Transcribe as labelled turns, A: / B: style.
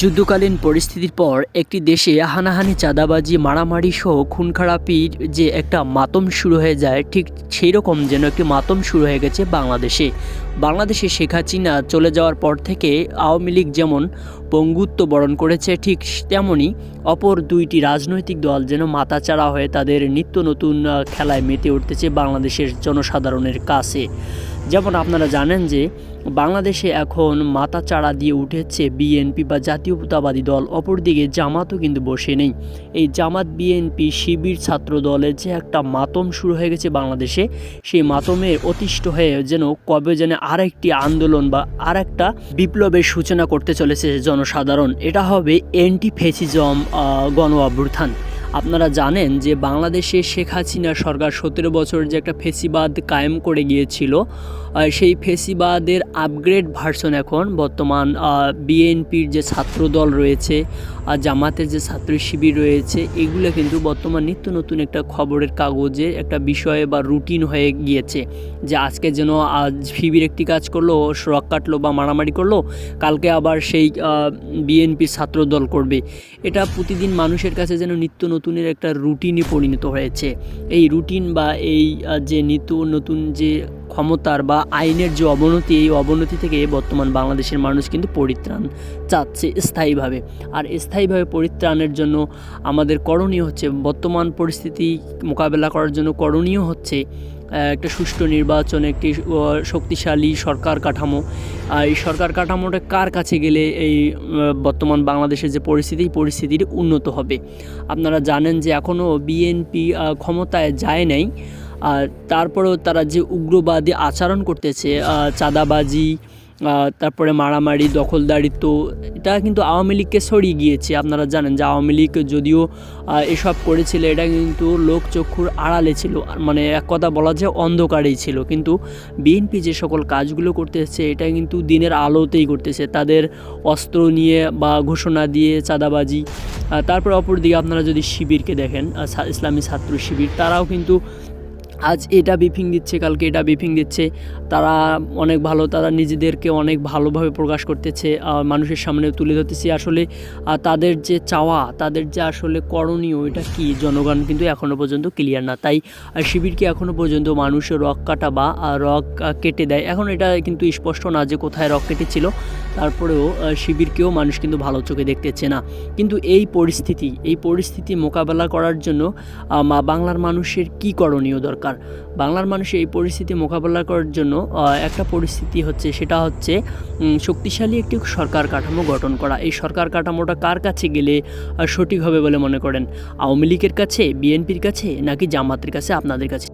A: যুদ্ধকালীন পরিস্থিতির পর একটি দেশে হানাহানি, চাঁদাবাজি, মারামারি সহ খুন খারাপির যে একটা মাতম শুরু হয়ে যায়, ঠিক সেই রকম যেন একটি মাতম শুরু হয়ে গেছে বাংলাদেশে। বাংলাদেশে শেখ হাসিনা চলে যাওয়ার পর থেকে আওয়ামী লীগ যেমন পঙ্গুত্ব বরণ করেছে, ঠিক তেমনই অপর দুইটি রাজনৈতিক দল যেন মাথাচাড়া হয়ে তাদের নিত্য নতুন খেলায় মেতে উঠতেছে বাংলাদেশের জনসাধারণের কাছে। যেমন আপনারা জানেন যে বাংলাদেশে এখন মাথা চাড়া দিয়ে উঠেছে বিএনপি বা জাতীয়তাবাদী দল, অপরদিকে জামাতও কিন্তু বসে নেই। এই জামাত বিএনপি শিবির ছাত্র দলের যে একটা মাতম শুরু হয়ে গেছে বাংলাদেশে, সেই মাতমে অতিষ্ঠ হয়ে যেন কবে যেন আরেকটি আন্দোলন বা আর একটা বিপ্লবের সূচনা করতে চলেছে জনসাধারণ। এটা হবে অ্যান্টি ফেসিজম গণ অভ্যুত্থান আপনারা জানেন যে বাংলাদেশে শেখ হাসিনা সরকার সতেরো বছর যে একটা ফেসিবাদ কায়েম করে গিয়েছিল সেই ফেসিবাদের আপগ্রেড ভার্সন এখন বর্তমান বিএনপির যে ছাত্রদল রয়েছে আর জামাতের যে ছাত্র শিবির রয়েছে, এগুলো কিন্তু বর্তমান নিত্য নতুন একটা খবরের কাগজে একটা বিষয়ে বা রুটিন হয়ে গিয়েছে যে আজকে যেন আজ শিবির একটি কাজ করল শরক কাটলো বা মারামারি করল, কালকে আবার সেই বিএনপির ছাত্র দল করবে। এটা প্রতিদিন মানুষের কাছে যেন নিত্য নতুনের একটা রুটিনে পরিণত হয়েছে। এই রুটিন বা এই যে নিত্য নতুন যে ক্ষমতার বা আইনের যে অবনতি, এই অবনতি থেকে বর্তমান বাংলাদেশের মানুষ কিন্তু পরিত্রাণ চাচ্ছে স্থায়ীভাবে। আর স্থায়ীভাবে পরিত্রাণের জন্য আমাদের করণীয় হচ্ছে বর্তমান পরিস্থিতি মোকাবেলা করার জন্য করণীয় হচ্ছে একটা সুষ্ঠু নির্বাচন, একটি শক্তিশালী সরকার কাঠামো। এই সরকার কাঠামোটা কার কাছে গেলে এই বর্তমান বাংলাদেশের যে পরিস্থিতি পরিস্থিতির উন্নত হবে? আপনারা জানেন যে এখনও বিএনপি ক্ষমতায় যায় নাই। আর তারপরেও তারা যে উগ্রবাদী আচরণ করতেছে চাঁদাবাজি তারপরে মারামারি, দখলদারিত্ব, এটা কিন্তু আওয়ামী লীগকে সরিয়ে গিয়েছে। আপনারা জানেন যে আওয়ামী লীগ যদিও এসব করেছিল, এটা কিন্তু লোকচক্ষুর আড়ালে ছিল। মানে এক কথা বলা যায় অন্ধকারেই ছিল। কিন্তু বিএনপি যে সকল কাজগুলো করতেছে, এটা কিন্তু দিনের আলোতেই করতেছে। তাদের অস্ত্র নিয়ে বা ঘোষণা দিয়ে চাঁদাবাজি তারপর অপরদিকে আপনারা যদি শিবিরকে দেখেন ইসলামী ছাত্র শিবির, তারাও কিন্তু আজ এটা বিফিং দিচ্ছে কালকে এটা বিফিং দিচ্ছে। তারা অনেক ভালো, তারা নিজেদেরকে অনেক ভালোভাবে প্রকাশ করতেছে মানুষের সামনে তুলে ধরতেছে। আসলে তাদের যে চাওয়া, তাদের যে আসলে করণীয়, এটা কি? জনগণ কিন্তু এখনও পর্যন্ত ক্লিয়ার না। তাই শিবিরকে এখনও পর্যন্ত মানুষের রক কাটা বা রক কেটে দেয়। এখন এটা কিন্তু স্পষ্ট না যে কোথায় রক কেটেছিল। তারপরেও শিবিরকেও মানুষ কিন্তু ভালো চোখে দেখতেছে না। কিন্তু এই পরিস্থিতি এই পরিস্থিতি মোকাবেলা করার জন্য বাংলার মানুষের কি করণীয় দরকার? বাংলার মানুষের এই পরিস্থিতি মোকাবেলা করার জন্য একটা পরিস্থিতি হচ্ছে, সেটা হচ্ছে শক্তিশালী একটি সরকার কাঠামো গঠন করা। এই সরকার কাঠামোটা কার কাছে গেলে সঠিক হবে বলে মনে করেন? আওয়ামী লীগের কাছে, বিএনপির কাছে, নাকি জামাতের কাছে, আপনাদের কাছে?